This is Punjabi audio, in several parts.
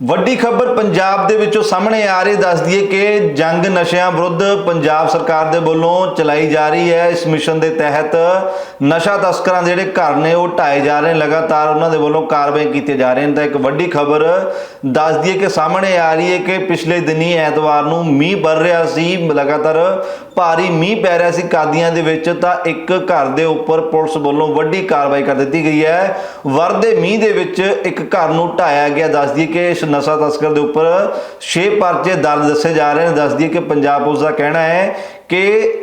ਵੱਡੀ ਖਬਰ ਪੰਜਾਬ ਦੇ ਵਿੱਚੋਂ ਸਾਹਮਣੇ ਆ ਰਹੀ, ਦੱਸ ਦਈਏ ਕਿ ਜੰਗ ਨਸ਼ਿਆਂ ਵਿਰੁੱਧ ਪੰਜਾਬ ਸਰਕਾਰ ਦੇ ਵੱਲੋਂ ਚਲਾਈ ਜਾ ਰਹੀ ਹੈ। ਇਸ ਮਿਸ਼ਨ ਦੇ ਤਹਿਤ ਨਸ਼ਾ ਤਸਕਰਾਂ ਦੇ ਜਿਹੜੇ ਘਰ ਨੇ, ਉਹ ਢਾਏ ਜਾ ਰਹੇ ਨੇ। ਲਗਾਤਾਰ ਉਹਨਾਂ ਦੇ ਵੱਲੋਂ ਕਾਰਵਾਈ ਕੀਤੇ ਜਾ ਰਹੇ ਨੇ। ਤਾਂ ਇੱਕ ਵੱਡੀ ਖਬਰ ਦੱਸ ਦਈਏ ਕਿ ਸਾਹਮਣੇ ਆ ਰਹੀ ਹੈ ਕਿ ਪਿਛਲੇ ਦਿਨੀ ਐਤਵਾਰ ਨੂੰ ਮੀਂਹ ਵਰ ਰਿਹਾ ਸੀ। ਲਗਾਤਾਰ ਭਾਰੀ ਮੀਂਹ ਪੈ ਰਿਹਾ ਸੀ ਕਾਦੀਆਂ ਦੇ ਵਿੱਚ। ਤਾਂ ਇੱਕ ਘਰ ਦੇ ਉੱਪਰ ਪੁਲਿਸ ਵੱਲੋਂ ਵੱਡੀ ਕਾਰਵਾਈ ਕਰ ਦਿੱਤੀ ਗਈ ਹੈ। ਵਰਦੇ ਮੀਂਹ ਦੇ ਵਿੱਚ ਇੱਕ ਘਰ ਨੂੰ ਢਾਇਆ ਗਿਆ। ਦੱਸ ਦਈਏ ਕਿ ਇਸ ਨਸ਼ਾ ਤਸਕਰ ਦੇ ਉੱਪਰ 6 ਪਰਚੇ ਦਰਜ ਦੱਸੇ ਜਾ ਰਹੇ ਨੇ। ਦੱਸ ਦਈਏ ਕਿ ਪੰਜਾਬ ਪੁਲਿਸ ਦਾ ਕਹਿਣਾ ਹੈ ਕਿ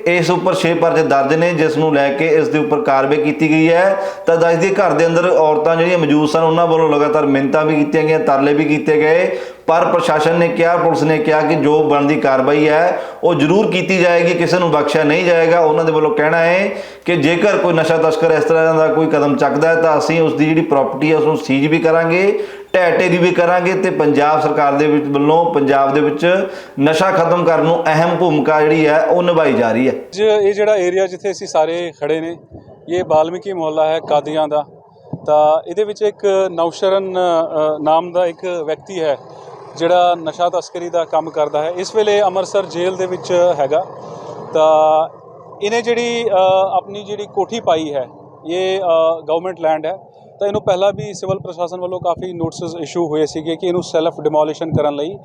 ਇਸ ਉੱਪਰ 6 ਪਰਚੇ ਦਰਜ ਨੇ, ਜਿਸ ਨੂੰ ਲੈ ਕੇ ਇਸ ਦੇ ਉੱਪਰ ਕਾਰਵਾਈ ਕੀਤੀ ਗਈ ਹੈ। ਤਾਂ ਦੱਸ ਦਈਏ ਘਰ ਦੇ ਅੰਦਰ ਔਰਤਾਂ ਜਿਹੜੀਆਂ ਮੌਜੂਦ ਸਨ, ਉਹਨਾਂ ਵੱਲੋਂ ਲਗਾਤਾਰ ਮਿੰਨਤਾਂ ਵੀ ਕੀਤੀਆਂ ਗਈਆਂ, ਤਰਲੇ ਵੀ ਕੀਤੇ ਗਏ। ਪਰ ਪ੍ਰਸ਼ਾਸਨ ਨੇ ਕਿਹਾ, ਪੁਲਿਸ ਨੇ ਕਿਹਾ ਕਿ ਜੋ ਬਣਦੀ ਕਾਰਵਾਈ ਹੈ, ਉਹ ਜ਼ਰੂਰ ਕੀਤੀ ਜਾਏਗੀ, ਕਿਸੇ ਨੂੰ ਬਖਸ਼ਿਆ ਨਹੀਂ ਜਾਏਗਾ। ਉਹਨਾਂ ਦੇ ਵੱਲੋਂ ਕਹਿਣਾ ਹੈ ਕਿ ਜੇਕਰ ਕੋਈ ਨਸ਼ਾ ਤਸਕਰ ਇਸ ਤਰ੍ਹਾਂ ਦਾ ਕੋਈ ਕਦਮ ਚੱਕਦਾ ਹੈ, ਤਾਂ ਅਸੀਂ ਉਸ ਦੀ ਜਿਹੜੀ ਪ੍ਰਾਪਰਟੀ ਹੈ, ਉਸ ਨੂੰ ਸੀਜ਼ ਵੀ ਕਰਾਂਗੇ ਢਹਿ ਢੇਰੀ ਵੀ ਕਰਾਂਗੇ ਤੇ ਪੰਜਾਬ ਸਰਕਾਰ ਦੇ ਵਿੱਚ ਵੱਲੋਂ ਪੰਜਾਬ ਦੇ ਵਿੱਚ ਨਸ਼ਾ ਖਤਮ ਕਰਨ ਨੂੰ ਅਹਿਮ ਭੂਮਿਕਾ ਜਿਹੜੀ ਹੈ, ਉਹ ਨਿਭਾਈ ਜਾ ਰਹੀ ਹੈ। ਅੱਜ ਇਹ ਜਿਹੜਾ ਏਰੀਆ ਜਿੱਥੇ ਅਸੀਂ ਸਾਰੇ ਖੜੇ ਨੇ, ਇਹ ਬਾਲਮੀਕੀ ਮੁਹੱਲਾ ਹੈ ਕਾਦੀਆਂ ਦਾ। ਤਾਂ ਇਹਦੇ ਵਿੱਚ ਇੱਕ ਨੌਸ਼ਰਨ ਨਾਮ ਦਾ ਇੱਕ ਵਿਅਕਤੀ ਹੈ ਜਿਹੜਾ ਨਸ਼ਾ ਤਸਕਰੀ ਦਾ ਕੰਮ ਕਰਦਾ ਹੈ, ਇਸ ਵੇਲੇ ਅੰਮ੍ਰਿਤਸਰ ਜੇਲ੍ਹ ਦੇ ਵਿੱਚ ਹੈਗਾ। ਤਾਂ ਇਹਨੇ ਜਿਹੜੀ ਆਪਣੀ ਜਿਹੜੀ ਕੋਠੀ ਪਾਈ ਹੈ, ਇਹ ਗਵਰਨਮੈਂਟ ਲੈਂਡ ਹੈ। ਤਾਂ ਇਹਨੂੰ ਪਹਿਲਾਂ ਵੀ ਸਿਵਲ ਪ੍ਰਸ਼ਾਸਨ ਵੱਲੋਂ ਕਾਫੀ ਨੋਟਿਸਸ ਇਸ਼ੂ ਹੋਏ ਸੀਗੇ ਕਿ ਇਹਨੂੰ ਸੈਲਫ ਡਿਮੋਲੀਸ਼ਨ ਕਰਨ ਲਈ।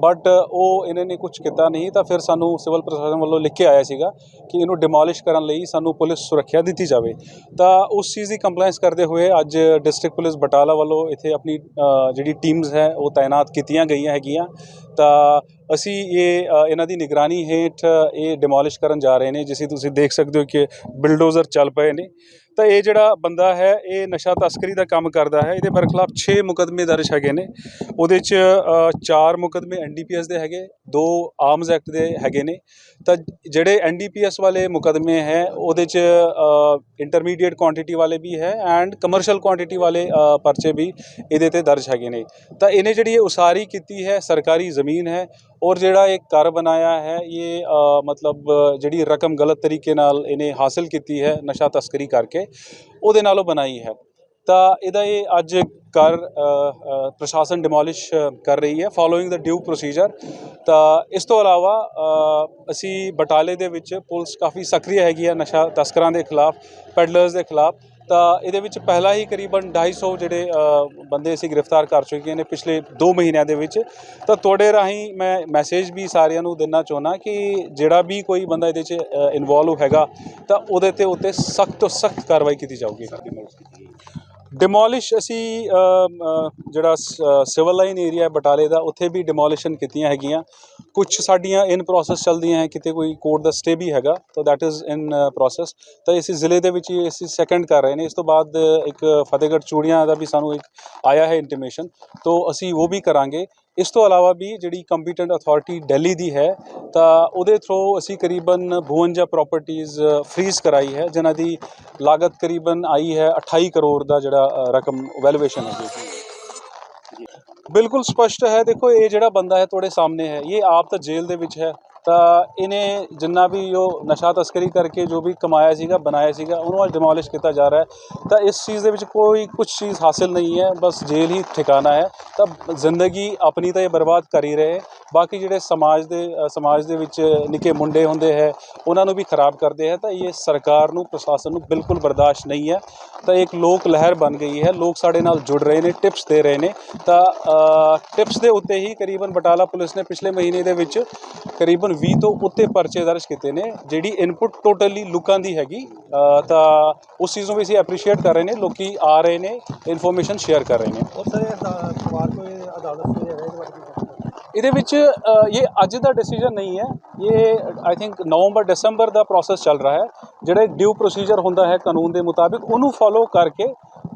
ਬਟ ਉਹ ਇਹਨਾਂ ਨੇ ਕੁਝ ਕੀਤਾ ਨਹੀਂ, ਤਾਂ ਫਿਰ ਸਾਨੂੰ ਸਿਵਲ ਪ੍ਰਸ਼ਾਸਨ ਵੱਲੋਂ ਲਿਖ ਕੇ ਆਇਆ ਸੀਗਾ ਕਿ ਇਹਨੂੰ ਡਿਮੋਲਿਸ਼ ਕਰਨ ਲਈ ਸਾਨੂੰ ਪੁਲਿਸ ਸੁਰੱਖਿਆ ਦਿੱਤੀ ਜਾਵੇ। ਤਾਂ ਉਸ ਚੀਜ਼ ਦੀ ਕੰਪਲਾਈਂਸ ਕਰਦੇ ਹੋਏ ਅੱਜ ਡਿਸਟ੍ਰਿਕਟ ਪੁਲਿਸ ਬਟਾਲਾ ਵੱਲੋਂ ਇੱਥੇ ਆਪਣੀ ਜਿਹੜੀ ਟੀਮਸ ਹੈ, ਉਹ ਤਾਇਨਾਤ ਕੀਤੀਆਂ ਗਈਆਂ ਹੈਗੀਆਂ। ਤਾਂ ਅਸੀਂ ਇਹ ਇਹਨਾਂ ਦੀ ਨਿਗਰਾਨੀ ਹੇਠ ਇਹ ਡਿਮੋਲਿਸ਼ ਕਰਨ ਜਾ ਰਹੇ ਨੇ, ਜਿਸੇ ਤੁਸੀਂ ਦੇਖ ਸਕਦੇ ਹੋ ਕਿ ਬਿਲਡੋਜ਼ਰ ਚੱਲ ਪਏ ਨੇ। ਤਾਂ ਇਹ ਜਿਹੜਾ ਬੰਦਾ ਹੈ, ਇਹ ਨਸ਼ਾ ਤਸਕਰੀ ਦਾ ਕੰਮ ਕਰਦਾ ਹੈ। ਇਹਦੇ ਬਰਖਲਾਫ 6 ਮੁਕਦਮੇ ਦਰਜ ਹੈਗੇ ਨੇ। ਉਹਦੇ ਚ 4 ਮੁਕਦਮੇ ਐਨਡੀਪੀਐਸ ਦੇ ਹੈਗੇ, ਦੋ ਆਰਮਸ ਐਕਟ ਦੇ ਹੈਗੇ ਨੇ। ਤਾਂ ਜਿਹੜੇ ਐਨਡੀਪੀਐਸ ਵਾਲੇ ਮੁਕਦਮੇ ਹੈ, ਉਹਦੇ ਚ ਇੰਟਰਮੀਡੀਏਟ ਕੁਆਂਟੀਟੀ ਵਾਲੇ ਵੀ ਹੈ ਐਂਡ ਕਮਰਸ਼ੀਅਲ ਕੁਆਂਟੀਟੀ ਵਾਲੇ ਪਰਚੇ ਵੀ ਇਹਦੇ ਤੇ ਦਰਜ ਹੈਗੇ ਨੇ। ਤਾਂ ਇਹਨੇ ਜਿਹੜੀ ਇਹ ਉਸਾਰੀ ਕੀਤੀ ਹੈ, ਸਰਕਾਰੀ ਜ਼ਮੀਨ ਹੈ ਔਰ ਜਿਹੜਾ ਇਹ ਘਰ ਬਣਾਇਆ ਹੈ, ਇਹ ਮਤਲਬ, ਜਿਹੜੀ ਰਕਮ ਗਲਤ ਤਰੀਕੇ ਨਾਲ ਇਹਨੇ ਹਾਸਲ ਕੀਤੀ ਹੈ, ਨਸ਼ਾ ਤਸਕਰੀ ਕਰਕੇ, ਉਹਦੇ ਨਾਲੋਂ ਬਣਾਈ ਹੈ। ਤਾਂ ਇਹਦਾ ਇਹ ਅੱਜ ਘਰ ਪ੍ਰਸ਼ਾਸਨ ਡਿਮੋਲਿਸ਼ ਕਰ ਰਹੀ ਹੈ ਫਾਲੋਇੰਗ ਦਾ ਡਿਊ ਪ੍ਰੋਸੀਜਰ ਤਾਂ ਇਸ ਤੋਂ ਇਲਾਵਾ ਅਸੀਂ ਬਟਾਲੇ ਦੇ ਵਿੱਚ ਪੁਲਿਸ ਕਾਫੀ ਸਕਰੀਅ ਹੈਗੀ ਹੈ ਨਸ਼ਾ ਤਸਕਰਾਂ ਦੇ ਖਿਲਾਫ ਪੈਡਲਰਸ ਦੇ ਖਿਲਾਫ। ਤਾਂ ਇਹਦੇ ਵਿੱਚ ਪਹਿਲਾਂ ਹੀ ਕਰੀਬਨ 250 ਜਿਹੜੇ ਬੰਦੇ ਅਸੀਂ ਗ੍ਰਿਫਤਾਰ ਕਰ ਚੁੱਕੇ ਨੇ ਪਿਛਲੇ 2 ਮਹੀਨਿਆਂ ਦੇ ਵਿੱਚ। ਤਾਂ ਤੁਹਾਡੇ ਰਾਹੀਂ ਮੈਂ ਮੈਸੇਜ ਵੀ ਸਾਰਿਆਂ ਨੂੰ ਦੇਣਾ ਚਾਹੁੰਦਾ ਕਿ ਜਿਹੜਾ ਵੀ ਕੋਈ ਬੰਦਾ ਇਹਦੇ 'ਚ ਇਨਵੋਲਵ ਹੈਗਾ, ਤਾਂ ਉਹਦੇ ਤੇ ਉੱਤੇ ਸਖਤ ਤੋਂ ਸਖਤ ਕਾਰਵਾਈ ਕੀਤੀ ਜਾਊਗੀ। ਡਿਮੋਲਿਸ਼ ਅਸੀਂ ਜਿਹੜਾ ਸਿਵਲ ਲਾਈਨ ਏਰੀਆ ਬਟਾਲੇ ਦਾ, ਉੱਥੇ ਵੀ ਡਿਮੋਲਿਸ਼ਨ ਕੀਤੀਆਂ ਹੈਗੀਆਂ। ਕੁਝ ਸਾਡੀਆਂ ਇਨ ਪ੍ਰੋਸੈਸ ਚੱਲਦੀਆਂ ਹੈ, ਕਿਤੇ ਕੋਈ ਕੋਰਟ ਦਾ ਸਟੇ ਵੀ ਹੈਗਾ, ਤਾਂ ਦੈਟ ਇਜ਼ ਇਨ ਪ੍ਰੋਸੈਸ ਤਾਂ ਇਸ ਜ਼ਿਲ੍ਹੇ ਦੇ ਵਿੱਚ ਹੀ ਅਸੀਂ ਸੈਕੰਡ ਕਰ ਰਹੇ ਨੇ। ਇਸ ਤੋਂ ਬਾਅਦ ਇੱਕ ਫਤਿਹਗੜ੍ਹ ਚੂੜੀਆਂ ਦਾ ਵੀ ਸਾਨੂੰ ਇੱਕ ਆਇਆ ਹੈ ਇੰਟੀਮੇਸ਼ਨ ਤੋਂ ਅਸੀਂ ਉਹ ਵੀ ਕਰਾਂਗੇ। ਇਸ ਤੋਂ ਇਲਾਵਾ ਵੀ ਜਿਹੜੀ ਕੰਪੀਟੈਂਟ ਅਥਾਰਟੀ ਦਿੱਲੀ ਦੀ ਹੈ, ਤਾਂ ਉਹਦੇ ਥਰੂ ਅਸੀਂ ਕਰੀਬਨ 52 ਪ੍ਰਾਪਰਟੀਆਂ ਫ੍ਰੀਜ਼ ਕਰਾਈ ਹੈ, ਜਿਨ੍ਹਾਂ ਦੀ ਲਾਗਤ ਕਰੀਬਨ ਆਈ ਹੈ 28 ਕਰੋੜ ਦਾ ਜਿਹੜਾ ਰਕਮ ਵੈਲੂਏਸ਼ਨ ਹੈ। ਜੀ ਬਿਲਕੁਲ ਸਪਸ਼ਟ ਹੈ, ਦੇਖੋ ਇਹ ਜਿਹੜਾ ਬੰਦਾ ਹੈ ਤੁਹਾਡੇ ਸਾਹਮਣੇ ਹੈ, ਇਹ ਆਪ ਤਾਂ ਜੇਲ੍ਹ ਦੇ ਵਿੱਚ ਹੈ। ਤਾਂ ਇਹਨੇ ਜਿੰਨਾ ਵੀ ਉਹ ਨਸ਼ਾ ਤਸਕਰੀ ਕਰਕੇ ਜੋ ਵੀ ਕਮਾਇਆ ਸੀਗਾ, ਬਣਾਇਆ ਸੀਗਾ, ਉਹਨੂੰ ਅੱਜ ਡਿਮੋਲਿਸ਼ ਕੀਤਾ ਜਾ ਰਿਹਾ ਹੈ। ਤਾਂ ਇਸ ਚੀਜ਼ ਦੇ ਵਿੱਚ ਕੋਈ ਕੁਝ ਚੀਜ਼ ਹਾਸਿਲ ਨਹੀਂ ਹੈ, ਬਸ ਜੇਲ੍ਹ ਹੀ ਠਿਕਾਣਾ ਹੈ। ਤਾਂ ਜ਼ਿੰਦਗੀ ਆਪਣੀ ਤਾਂ ਇਹ ਬਰਬਾਦ ਕਰ ਹੀ ਰਹੇ। ਬਾਕੀ ਜਿਹੜੇ ਸਮਾਜ ਦੇ ਸਮਾਜ ਦੇ ਵਿੱਚ ਨਿੱਕੇ ਮੁੰਡੇ ਹੁੰਦੇ ਹੈ, ਉਹਨਾਂ ਨੂੰ ਵੀ ਖਰਾਬ ਕਰਦੇ ਹੈ। ਤਾਂ ਇਹ ਸਰਕਾਰ ਨੂੰ, ਪ੍ਰਸ਼ਾਸਨ ਨੂੰ ਬਿਲਕੁਲ ਬਰਦਾਸ਼ਤ ਨਹੀਂ ਹੈ। ਤਾਂ ਇੱਕ ਲੋਕ ਲਹਿਰ ਬਣ ਗਈ ਹੈ, ਲੋਕ ਸਾਡੇ ਨਾਲ ਜੁੜ ਰਹੇ ਨੇ ਟਿਪਸ ਦੇ ਰਹੇ ਨੇ। ਤਾਂ ਟਿਪਸ ਦੇ ਉੱਤੇ ਹੀ ਕਰੀਬਨ ਬਟਾਲਾ ਪੁਲਿਸ ਨੇ ਪਿਛਲੇ ਮਹੀਨੇ ਦੇ ਵਿੱਚ ਕਰੀਬਨ 20 ਤੋਂ ਉੱਤੇ ਪਰਚੇ ਦਰਜ ਕੀਤੇ ਨੇ ਜਿਹੜੀ ਇਨਪੁਟ ਟੋਟਲੀ ਲੋਕਾਂ ਦੀ ਹੈਗੀ ਅ, ਤਾਂ ਉਸ ਚੀਜ਼ ਨੂੰ ਵੀ ਅਸੀਂ ਐਪਰੀਸ਼ੀਏਟ ਕਰ ਰਹੇ ਨੇ ਲੋਕੀ ਆ ਰਹੇ ਨੇ ਇਨਫੋਰਮੇਸ਼ਨ ਸ਼ੇਅਰ ਕਰ ਰਹੇ ਨੇ और सर ये सवार को ये अदालत से है इस बारे में क्या कहते हैं? ਇਹਦੇ ਵਿੱਚ ਅ, ਇਹ ਅੱਜ ਦਾ ਡਿਸੀਜਨ ਨਹੀਂ ਹੈ ਇਹ I think November December the process ਚੱਲ ਰਿਹਾ ਹੈ ਜਿਹੜੇ ਡਿਊ ਪ੍ਰੋਸੀਜਰ ਹੁੰਦਾ ਹੈ ਕਾਨੂੰਨ ਦੇ ਮੁਤਾਬਿਕ ਉਹਨੂੰ ਫੋਲੋ ਕਰਕੇ ਅ,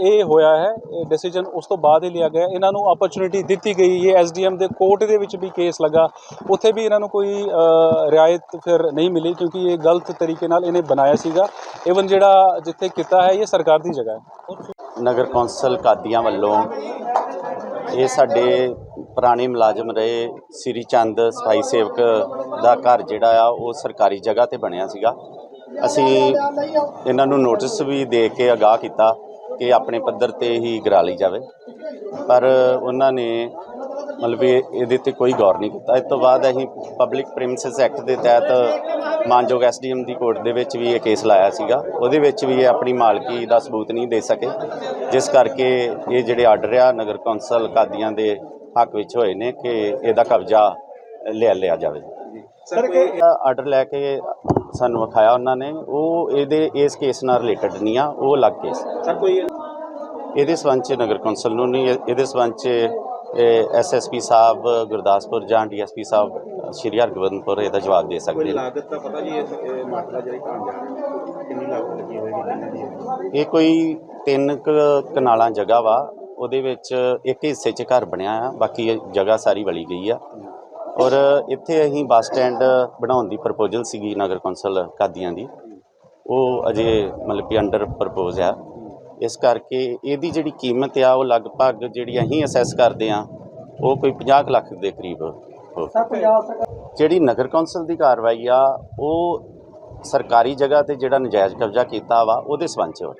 ਇਹ ਹੋਇਆ ਹੈ, ਇਹ ਡਿਸੀਜਨ ਉਸ ਤੋਂ ਬਾਅਦ ਹੀ ਲਿਆ ਗਿਆ ਇਹਨਾਂ ਨੂੰ ਓਪਰਚੁਨਿਟੀ ਦਿੱਤੀ ਗਈ ਇਹ ਐਸਡੀਐਮ ਦੇ ਕੋਰਟ ਦੇ ਵਿੱਚ ਵੀ ਕੇਸ ਲੱਗਾ। ਉੱਥੇ ਵੀ ਇਹਨਾਂ ਨੂੰ ਕੋਈ ਰਿਆਇਤ ਫਿਰ ਨਹੀਂ ਮਿਲੀ ਕਿਉਂਕਿ ਇਹ ਗਲਤ ਤਰੀਕੇ ਨਾਲ ਇਹਨੇ ਬਣਾਇਆ ਸੀਗਾ। ਇਵਨ ਜਿਹੜਾ ਜਿੱਥੇ ਕੀਤਾ ਹੈ, ਇਹ ਸਰਕਾਰ ਦੀ ਜਗ੍ਹਾ ਹੈ। ਨਗਰ ਕੌਂਸਲ ਕਾਦੀਆਂ ਵੱਲੋਂ ਇਹ ਸਾਡੇ ਪੁਰਾਣੇ ਮੁਲਾਜ਼ਮ ਰਹੇ ਸ੍ਰੀ ਚੰਦ, ਸਫ਼ਾਈ ਸੇਵਕ ਦਾ ਘਰ ਜਿਹੜਾ ਆ, ਉਹ ਸਰਕਾਰੀ ਜਗ੍ਹਾ ਤੇ ਬਣਿਆ ਸੀਗਾ। ਅਸੀਂ ਇਹਨਾਂ ਨੂੰ ਨੋਟਿਸ ਵੀ ਦੇ ਕੇ ਅਗਾਹ ਕੀਤਾ। ਕਿ ਆਪਣੇ ਪੱਧਰ ਤੇ ਹੀ ਗਰਾ ਲਈ ਜਾਵੇ। ਪਰ ਉਹਨਾਂ ਨੇ ਮਤਲਬ ਇਹ- ਇਹਦੇ ਤੇ ਕੋਈ ਗੌਰ ਨਹੀਂ ਕੀਤਾ। ਇਸ ਤੋਂ ਬਾਅਦ ਅਸੀਂ ਪਬਲਿਕ ਪ੍ਰੀਮਿਸਿਸ ਐਕਟ ਦੇ ਤਹਿਤ ਮਾਨਯੋਗ ਐਸਡੀਐਮ ਦੀ ਕੋਰਟ ਦੇ ਵਿੱਚ ਵੀ ਇਹ ਕੇਸ ਲਾਇਆ ਸੀਗਾ। ਉਹਦੇ ਵਿੱਚ ਵੀ ਇਹ ਆਪਣੀ ਮਾਲਕੀ ਦਾ ਸਬੂਤ ਨਹੀਂ ਦੇ ਸਕੇ। ਜਿਸ ਕਰਕੇ ਇਹ ਜਿਹੜੇ ਆਰਡਰ ਆ ਨਗਰ ਕੌਂਸਲ ਕਾਦੀਆਂ ਦੇ ਹੱਕ ਵਿੱਚ ਹੋਏ ਨੇ ਕਿ ਇਹਦਾ ਕਬਜ਼ਾ ਲਿਆ ਲਿਆ ਜਾਵੇ। ਸਰ ਕਿ ਆਰਡਰ ਲੈ ਕੇ ਸਾਨੂੰ ਵਿਖਾਇਆ ਉਹਨਾਂ ਨੇ ਉਹ ਇਹਦੇ ਇਸ ਕੇਸ ਨਾਲ ਰਿਲੇਟਡ ਨਹੀਂ ਆ ਉਹ ਅਲੱਗ ਕੇਸ ਸਰ ਕੋਈ ਇਹਦੇ ਸੰਬੰਧ 'ਚ ਨਗਰ ਕੌਂਸਲ ਨੂੰ ਨਹੀਂ ਇਹ- ਇਹਦੇ ਸੰਬੰਧ 'ਚ ਐਸਐਸਪੀ ਸਾਹਿਬ ਗੁਰਦਾਸਪੁਰ ਜਾਂ ਡੀਐਸਪੀ ਸਾਹਿਬ ਸ਼੍ਰੀ ਹਰਗੋਬਿੰਦਪੁਰ ਇਹਦਾ ਜਵਾਬ ਦੇ ਸਕਦੇ ਨੇ। ਲਾਗਤ ਦਾ ਪਤਾ ਜੀ ਇਹ ਮਾਟਲਾ ਜਿਹੜੀ ਢਾਣ ਜਾ ਰਹੀ ਕਿੰਨੀ ਲਾਗਤ ਲੱਗੀ ਹੋਏਗੀ ਕਿੰਨੇ ਦੀ ਇਹ ਕੋਈ ਤਿੰਨ ਕੁ ਕਨਾਲਾਂ ਜਗ੍ਹਾ ਵਾ ਉਹਦੇ ਵਿੱਚ ਇੱਕ ਹਿੱਸੇ 'ਚ ਘਰ ਬਣਿਆ ਆ ਬਾਕੀ ਜਗ੍ਹਾ ਸਾਰੀ ਵਲੀ ਗਈ ਆ। ਔਰ ਇੱਥੇ ਅਸੀਂ ਬੱਸ ਸਟੈਂਡ ਬਣਾਉਣ ਦੀ ਪ੍ਰਪੋਜ਼ਲ ਸੀਗੀ ਨਗਰ ਕੌਂਸਲ ਕਾਦੀਆਂ ਦੀ। ਉਹ ਅਜੇ ਮਤਲਬ ਕਿ ਅੰਡਰ ਪ੍ਰਪੋਜ਼ ਆ। ਇਸ ਕਰਕੇ ਇਹਦੀ ਜਿਹੜੀ ਕੀਮਤ ਆ ਉਹ ਲਗਭਗ ਜਿਹੜੀ ਅਸੀਂ ਅਸੈਸ ਕਰਦੇ ਆ ਉਹ ਕੋਈ 50 ਕੁ ਲੱਖ ਦੇ ਕਰੀਬ ਜਿਹੜੀ ਨਗਰ ਕੌਂਸਲ ਦੀ ਕਾਰਵਾਈ ਆ ਉਹ ਸਰਕਾਰੀ ਜਗ੍ਹਾ ਤੇ ਜਿਹੜਾ ਨਜਾਇਜ਼ ਕਬਜ਼ਾ ਕੀਤਾ ਵਾ ਉਹਦੇ ਸੰਬੰਧ 'ਚ